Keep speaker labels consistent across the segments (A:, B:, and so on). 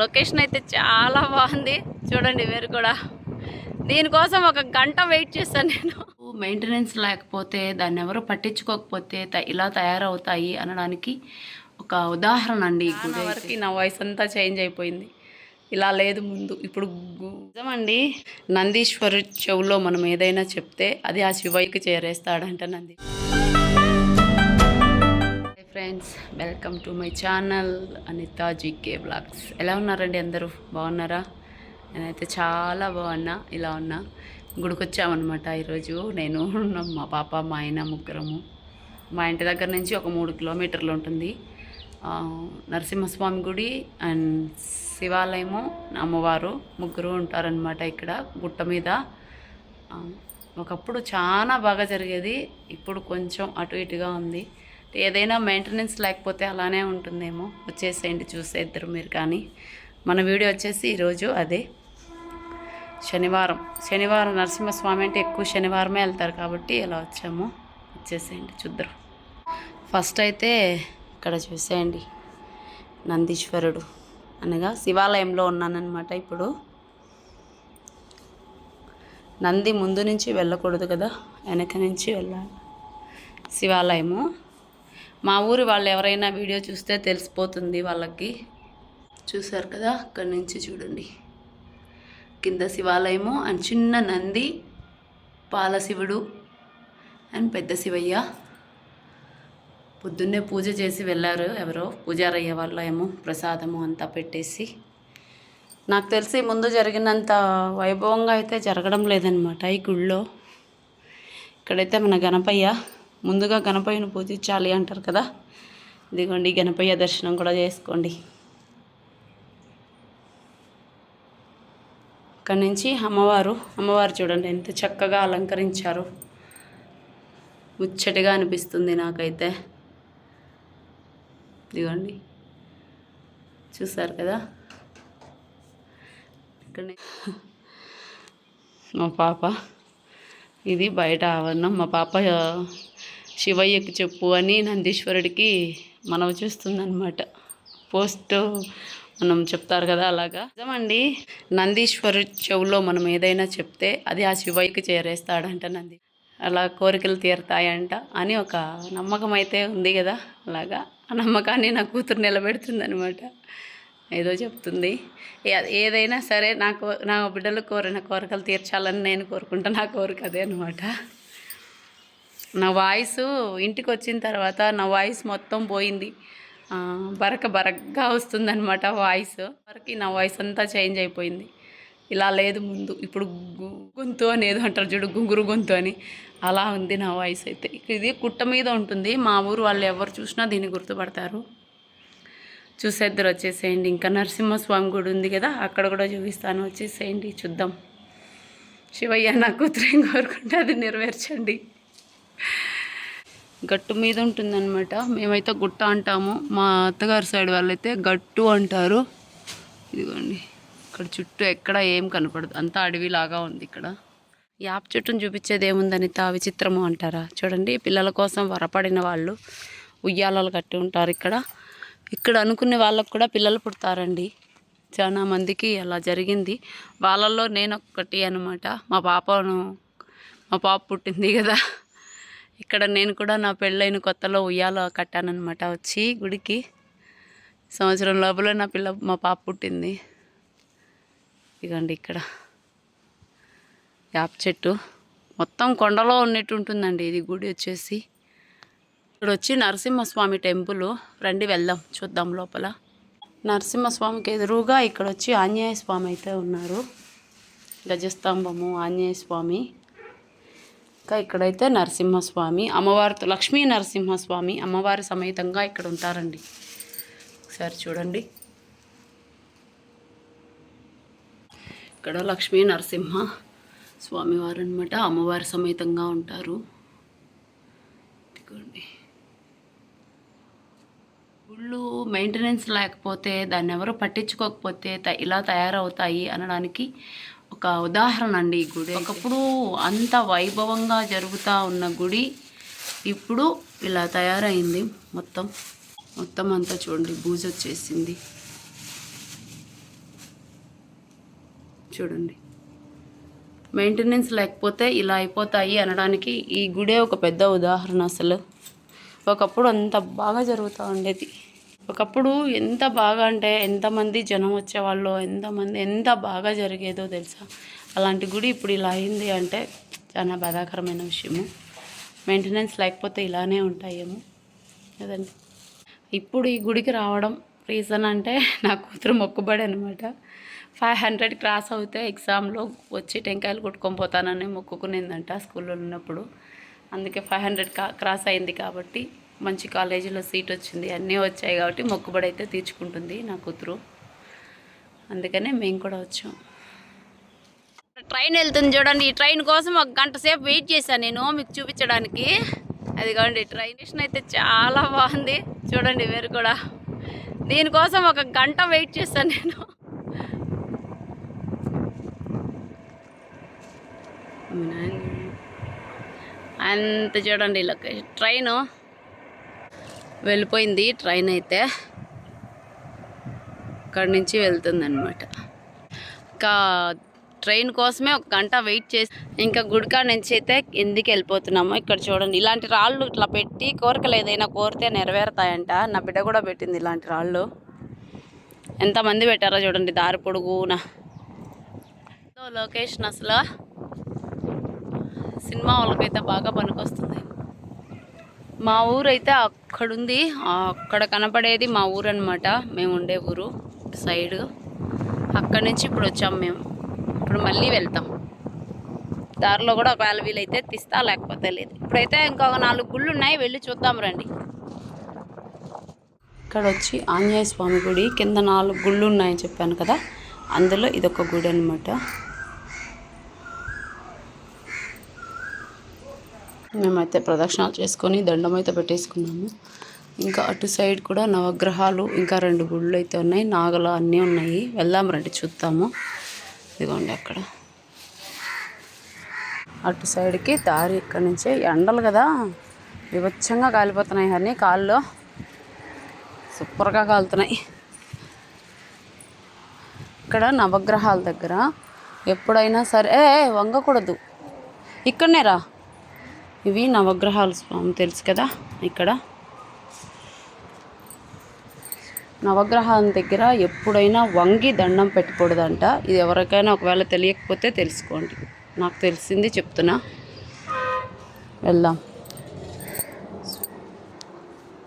A: Location అయితే చాలా బాగుంది. చూడండి మీరు కూడా. దీనికోసం ఒక గంట వెయిట్ చేశాను నేను. మెయింటెనెన్స్ లేకపోతే దాన్ని ఎవరు పట్టించుకోకపోతే ఇలా తయారవుతాయి అనడానికి ఒక ఉదాహరణ అండి వరకు నా వాయిస్ అంతా చేంజ్ అయిపోయింది. ఇలా లేదు ముందు ఇప్పుడు నిజమండి. నందీశ్వరు చెవులో మనం ఏదైనా చెప్తే అది ఆ శివయ్యకి చేరేస్తాడంట Nandi. Friends welcome to my channel Anita GK blogs. ఎలా ఉన్నారండి అందరూ? బాగున్నారా? నేనైతే చాలా బాగున్నా ఇలా ఉన్నా. గుడికొచ్చామన్నమాట ఈరోజు. నేను మా పాప మా ఆయన ముగ్గురము. మా ఇంటి దగ్గర నుంచి ఒక మూడు కిలోమీటర్లు ఉంటుంది. నరసింహస్వామి గుడి అండ్ శివాలయము అమ్మవారు ముగ్గురు ఉంటారనమాట ఇక్కడ గుట్ట మీద. ఒకప్పుడు చాలా బాగా జరిగేది. ఇప్పుడు కొంచెం అటు ఇటుగా ఉంది. ఏదైనా మెయింటెనెన్స్ లేకపోతే అలానే ఉంటుందేమో. వచ్చేసేయండి చూసేద్దరు మీరు కానీ. మన వీడియో వచ్చేసి ఈరోజు అదే. శనివారం. శనివారం నరసింహస్వామి అంటే ఎక్కువ శనివారమే వెళ్తారు కాబట్టి ఇలా వచ్చాము వచ్చేసేయండి చూద్దరు ఫస్ట్ అయితే ఇక్కడ చూసేయండి. నందీశ్వరుడు అనగా శివాలయంలో ఉన్నానన్నమాట ఇప్పుడు. నంది ముందు నుంచి వెళ్ళకూడదు కదా వెనక నుంచి వెళ్ళాలి. శివాలయము. మా ఊరి వాళ్ళు ఎవరైనా వీడియో చూస్తే తెలిసిపోతుంది వాళ్ళకి. చూసారు కదా? అక్కడి నుంచి చూడండి. కింద శివాలయము అండ్ చిన్న నంది పాలశివుడు అండ్ పెద్ద శివయ్య. పొద్దున్నే పూజ చేసి వెళ్ళారు ఎవరో పూజారయ్య వాళ్ళ ఏమో ప్రసాదము అంతా పెట్టేసి. నాకు తెలిసి ముందు జరిగినంత వైభవంగా అయితే జరగడం లేదనమాట ఈ గుళ్ళో. ఇక్కడైతే మన గణపయ్య ముందుగా గణపయ్యను పూజించాలి అంటారు కదా. ఇదిగోండి గణపయ్య దర్శనం కూడా చేసుకోండి. ఇక్కడ నుంచి అమ్మవారు అమ్మవారు చూడండి ఎంత చక్కగా అలంకరించారు. ముచ్చటగా అనిపిస్తుంది నాకైతే. ఇదిగోండి చూసారు కదా. ఇక్కడ మా పాప ఇది బయట ఆవరణం. మా పాప శివయ్యకు చెప్పు అని నందీశ్వరుడికి మనవి చేస్తుందన్నమాట. పోస్ట్ మనం చెప్తారు కదా అలాగా. నిజమండి. నందీశ్వరు చెవులో మనం ఏదైనా చెప్తే అది ఆ శివయ్యకి చేరేస్తాడంట నంది. అలా కోరికలు తీరుతాయంట అని ఒక నమ్మకం అయితే ఉంది కదా అలాగా. ఆ నమ్మకాన్ని నా కూతురు నిలబెడుతుంది అనమాట ఏదో చెప్తుంది. ఏ- ఏదైనా సరే నాకు నా బిడ్డలు కోరిన కోరికలు తీర్చాలని నేను కోరుకుంటా నా కోరిక అదే అనమాట నా వాయిస్ ఇంటికి వచ్చిన తర్వాత నా వాయిస్ మొత్తం పోయింది. బరక బరకగా వస్తుందన్నమాట వాయిస్. వరకు నా వాయిస్ అంతా చేంజ్ అయిపోయింది. ఇలా లేదు ముందు. ఇప్పుడు గొంతు గొంతు అనేది అంటారు చూడు గుంగురు గొంతు అని. అలా ఉంది నా వాయిస్ అయితే. ఇది కుట్ట మీద ఉంటుంది. మా ఊరు వాళ్ళు ఎవరు చూసినా దీన్ని గుర్తుపడతారు. చూసేద్దరు వచ్చేసేయండి. ఇంకా నరసింహస్వామి గుడి ఉంది కదా అక్కడ కూడా చూపిస్తాను. వచ్చేసేయండి చూద్దాం. శివయ్య నా కూతురేం కోరుకుంటే అది నెరవేర్చండి. గట్టు మీద ఉంటుందన్నమాట. మేమైతే గుట్ట అంటాము. మా అత్తగారి సైడ్ వాళ్ళైతే గట్టు అంటారు. ఇదిగోండి. ఇక్కడ చుట్టూ ఎక్కడ ఏం కనపడదు. అంతా అడవిలాగా ఉంది ఇక్కడ. యాప్ చుట్టూను చూపించేది ఏముందని తా విచిత్రము అంటారా? చూడండి. పిల్లల కోసం వరపడిన వాళ్ళు ఉయ్యాలలు కట్టి ఉంటారు ఇక్కడ. ఇక్కడ అనుకునే వాళ్ళకు కూడా పిల్లలు పుడతారండి. చాలా మందికి అలా జరిగింది. వాళ్ళల్లో నేను ఒక్కటి అనమాట మా పాపను మా పాప పుట్టింది కదా. ఇక్కడ నేను కూడా నా పెళ్ళైన కొత్తలో ఉయ్యాల కట్టానన్నమాట వచ్చి గుడికి. సంవత్సరం లోపల నా పిల్ల మా పాప పుట్టింది. ఇదిగండి ఇక్కడ. యాప్ చెట్టు. మొత్తం కొండలో ఉన్నట్టు ఉంటుందండి ఇది గుడి వచ్చేసి. ఇక్కడ వచ్చి నరసింహస్వామి టెంపుల్. రండి వెళ్దాం చూద్దాం లోపల. నరసింహస్వామికి ఎదురుగా ఇక్కడ వచ్చి ఆంజనేయ స్వామి అయితే ఉన్నారు. గజస్తంభము ఆంజనేయ స్వామి ఇంకా ఇక్కడైతే నరసింహస్వామి అమ్మవారితో లక్ష్మీ నరసింహస్వామి అమ్మవారి సమేతంగా ఇక్కడ ఉంటారండి. ఒకసారి చూడండి. ఇక్కడ లక్ష్మీ నరసింహ స్వామివారు అనమాట అమ్మవారి సమేతంగా ఉంటారు. ఇదిగోండి. గుళ్ళు మెయింటెనెన్స్ లేకపోతే దాన్ని ఎవరు పట్టించుకోకపోతే త- ఇలా తయారవుతాయి అనడానికి ఒక ఉదాహరణ అండి ఈ గుడి ఒకప్పుడు అంత వైభవంగా జరుగుతూ ఉన్న గుడి ఇప్పుడు ఇలా తయారైంది మొత్తం. మొత్తం అంతా చూడండి బూజు వచ్చేసింది. చూడండి. మెయింటెనెన్స్ లేకపోతే ఇలా అయిపోతాయి అనడానికి ఈ గుడే ఒక పెద్ద ఉదాహరణ అసలు. ఒకప్పుడు అంత బాగా జరుగుతూ ఉండేది. ఒకప్పుడు ఎంత బాగా అంటే ఎంతమంది జనం వచ్చేవాళ్ళు ఎంతమంది ఎంత బాగా జరిగేదో తెలుసా? అలాంటి గుడి ఇప్పుడు ఇలా అయింది అంటే చాలా బాధాకరమైన విషయము. మెయింటెనెన్స్ లేకపోతే ఇలానే ఉంటాయేమో. కదండి ఇప్పుడు ఈ గుడికి రావడం రీజన్ అంటే నా కూతురు మొక్కుబడి అనమాట ఫైవ్ హండ్రెడ్ క్రాస్ అవుతే ఎగ్జామ్లో వచ్చి టెంకాయలు కొట్టుకొని పోతానని మొక్కుకునేందంట స్కూల్లో ఉన్నప్పుడు. అందుకే ఫైవ్ హండ్రెడ్ క్రాస్ అయింది కాబట్టి మంచి కాలేజీలో సీట్ వచ్చింది. అన్నీ వచ్చాయి కాబట్టి మొక్కుబడి అయితే తీర్చుకుంటుంది నా కూతురు. అందుకనే మేము కూడా వచ్చాం. ట్రైన్ వెళ్తుంది చూడండి. ఈ ట్రైన్ కోసం ఒక గంట సేపు వెయిట్ చేశాను నేను మీకు చూపించడానికి. అది కావండి ట్రైన్ స్టేషన్ అయితే చాలా బాగుంది. చూడండి మీరు కూడా. దీనికోసం ఒక గంట వెయిట్ చేశాను నేను. అంత చూడండి లొకేషన్. ట్రైను వెళ్ళిపోయింది ట్రైన్ అయితే. అక్కడి నుంచి వెళ్తుందనమాట ఇంకా ట్రైన్ కోసమే ఒక గంట వెయిట్ చేసి ఇంకా గుడికా నుంచి అయితే ఎందుకు వెళ్ళిపోతున్నాము ఇక్కడ చూడండి. ఇలాంటి రాళ్ళు ఇట్లా పెట్టి కోరికలు ఏదైనా కోరితే నెరవేరుతాయంట. నా బిడ్డ కూడా పెట్టింది ఇలాంటి రాళ్ళు. ఎంతమంది పెట్టారో చూడండి దారి పొడుగున. లొకేషన్ అసలు సినిమా వాళ్ళకైతే బాగా పనికొస్తుంది. మా ఊరు అయితే అక్కడుంది అక్కడ కనపడేది మా ఊరు అనమాట మేము ఉండే ఊరు సైడ్. అక్కడి నుంచి ఇప్పుడు వచ్చాం మేము. ఇప్పుడు మళ్ళీ వెళ్తాం. దారిలో కూడా ఒకవేళ వీలైతే తీస్తా లేకపోతే లేదు. ఇప్పుడైతే ఇంకొక నాలుగు గుళ్ళు ఉన్నాయి. వెళ్ళి చూద్దాం రండి. ఇక్కడ వచ్చి ఆంజనేయ స్వామి గుడి కింద నాలుగు గుళ్ళు ఉన్నాయని చెప్పాను కదా. అందులో ఇదొక గుడి అనమాట మేమైతే ప్రదక్షిణాలు చేసుకొని దండం అయితే పెట్టేసుకున్నాము. ఇంకా అటు సైడ్ కూడా నవగ్రహాలు ఇంకా రెండు గుళ్ళు అయితే ఉన్నాయి. నాగలు అన్నీ ఉన్నాయి. వెళ్దాం రండి చూద్దాము. ఇదిగోండి అక్కడ. అటు సైడ్కి దారి ఇక్కడ నుంచే. ఎండలు కదా వివచ్చంగా కాలిపోతున్నాయి అన్నీ కాళ్ళు. సూపర్గా కాలుతున్నాయి. ఇక్కడ నవగ్రహాల దగ్గర ఎప్పుడైనా సరే వంగకూడదు. ఇక్కడనే రా. ఇవి నవగ్రహాల స్వామి తెలుసు కదా? ఇక్కడ. నవగ్రహాల దగ్గర ఎప్పుడైనా వంగి దండం పెట్టకూడదంట. ఇది ఎవరికైనా ఒకవేళ తెలియకపోతే తెలుసుకోండి. నాకు తెలిసింది చెప్తున్నా. వెళ్దాం.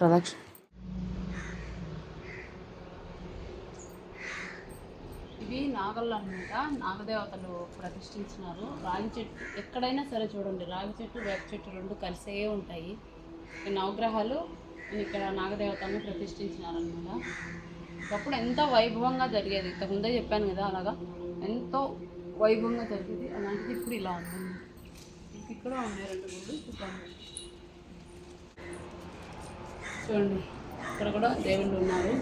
A: ప్రదక్షిణ ఇవి నాగళ్ళు అనమాట నాగదేవతలు ప్రతిష్ఠించినారు. రాగి చెట్టు ఎక్కడైనా సరే చూడండి రాగి చెట్టు వేప చెట్టు రెండు కలిసే ఉంటాయి. ఈ నవగ్రహాలు ఇక్కడ నాగదేవతను ప్రతిష్ఠించినారనమాట. ఒకప్పుడు ఎంతో వైభవంగా జరిగేది ఇంతకుముందే చెప్పాను కదా అలాగా ఎంతో వైభవంగా జరిగేది. అలాంటిది ఇప్పుడు ఇలా ఉంది. ఇక్కడ ఉన్నాయి రెండు గుళ్ళు చూడండి చూడండి ఇక్కడ కూడా దేవుళ్ళు ఉన్నారు.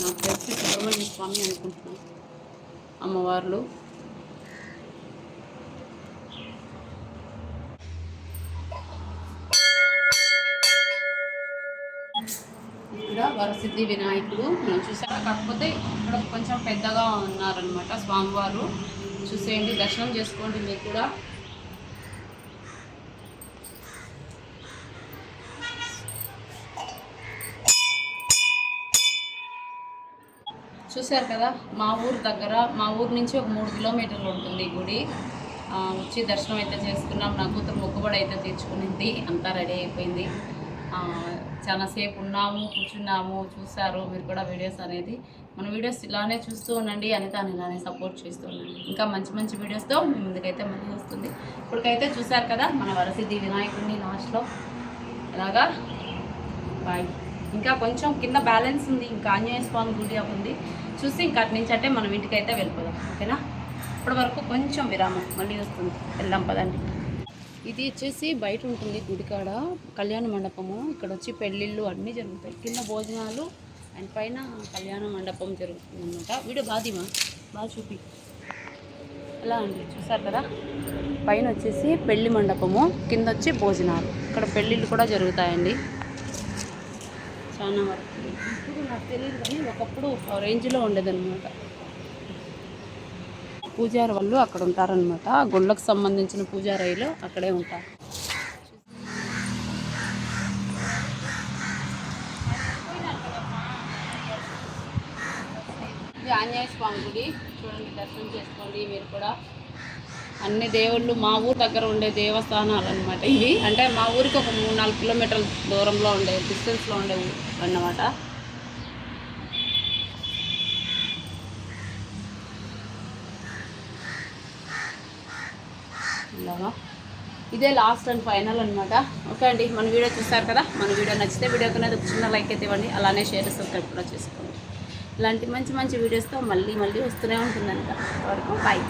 A: నాకు తెలిసి సుబ్రహ్మణ్య స్వామి అనుకుంటున్నాను. అమ్మవార్లు. ఇక్కడ వరసిద్ధి వినాయకుడు మనం చూసాక కాకపోతే ఇక్కడ కొంచెం పెద్దగా ఉన్నారనమాట స్వామివారు. చూసేయండి దర్శనం చేసుకోండి మీరు కూడా. చూశారు కదా మా ఊరు దగ్గర మా ఊరు నుంచి ఒక మూడు కిలోమీటర్లు ఉంటుంది ఈ గుడి. వచ్చి దర్శనం అయితే చేసుకున్నాం. నా కూతురు మొక్కుబడి అయితే తీర్చుకునింది. అంతా రెడీ అయిపోయింది. చాలాసేపు ఉన్నాము కూర్చున్నాము చూసారు మీరు కూడా వీడియోస్ అనేది మన వీడియోస్ ఇలానే చూస్తూ ఉండండి. అనితాన్ని ఇలానే సపోర్ట్ చేస్తూ ఉండండి. ఇంకా మంచి మంచి వీడియోస్తో మీ ముందుకైతే మళ్ళీ వస్తుంది. ఇప్పటికైతే చూశారు కదా మన వరసిద్ధి వినాయకుడిని లాస్ట్లో ఇలాగా బాయ్ ఇంకా కొంచెం కింద బ్యాలెన్స్ ఉంది. ఇంకా ఆంజనేయ స్వామి గుడి ఉంది. చూసి ఇంకా అటు నుంచి అంటే మనం ఇంటికైతే వెళ్ళిపోదాం ఓకేనా? ఇప్పటి వరకు కొంచెం విరామం మళ్ళీ వస్తుంది వెళ్దాం పదండి. ఇది వచ్చేసి బయట ఉంటుంది గుడికాడ కళ్యాణ మండపము. ఇక్కడ వచ్చి పెళ్ళిళ్ళు అన్నీ జరుగుతాయి. కింద భోజనాలు అండ్ పైన కళ్యాణ మండపం జరుగుతుంది అనమాట వీడియో బాధిమా బాగా చూపి. ఎలా అండి చూసారు కదా? పైన వచ్చేసి పెళ్ళి మండపము కింద వచ్చి భోజనాలు. ఇక్కడ పెళ్ళిళ్ళు కూడా జరుగుతాయండి. చాలా వరకు. ఇప్పుడు నాకు తెలియదు కానీ ఒకప్పుడు ఒక రేంజ్లో ఉండేదన్నమాట. పూజారి వాళ్ళు అక్కడ ఉంటారనమాట ఆ గుళ్ళకు సంబంధించిన పూజారైలు అక్కడే ఉంటారు. ఇది ఆంజనేయ స్వామి గుడి. చూడండి దర్శనం చేసుకోండి మీరు కూడా. అన్ని దేవుళ్ళు మా ఊరు దగ్గర ఉండే దేవస్థానాలు అనమాట ఇవి అంటే మా ఊరికి ఒక మూడు నాలుగు కిలోమీటర్ల దూరంలో ఉండే డిస్టెన్స్లో ఉండే అన్నమాట. ఇలాగా. ఇదే లాస్ట్ అండ్ ఫైనల్ అనమాట ఓకే అండి మన వీడియో చూస్తారు కదా? మన వీడియో నచ్చితే వీడియోకి అనేది చిన్న లైక్ అయితే ఇవ్వండి. అలానే షేర్ సబ్స్క్రైబ్ కూడా చేసుకోండి. ఇలాంటి మంచి మంచి వీడియోస్తో మళ్ళీ మళ్ళీ వస్తూనే ఉంటుందంట వరకు బాయ్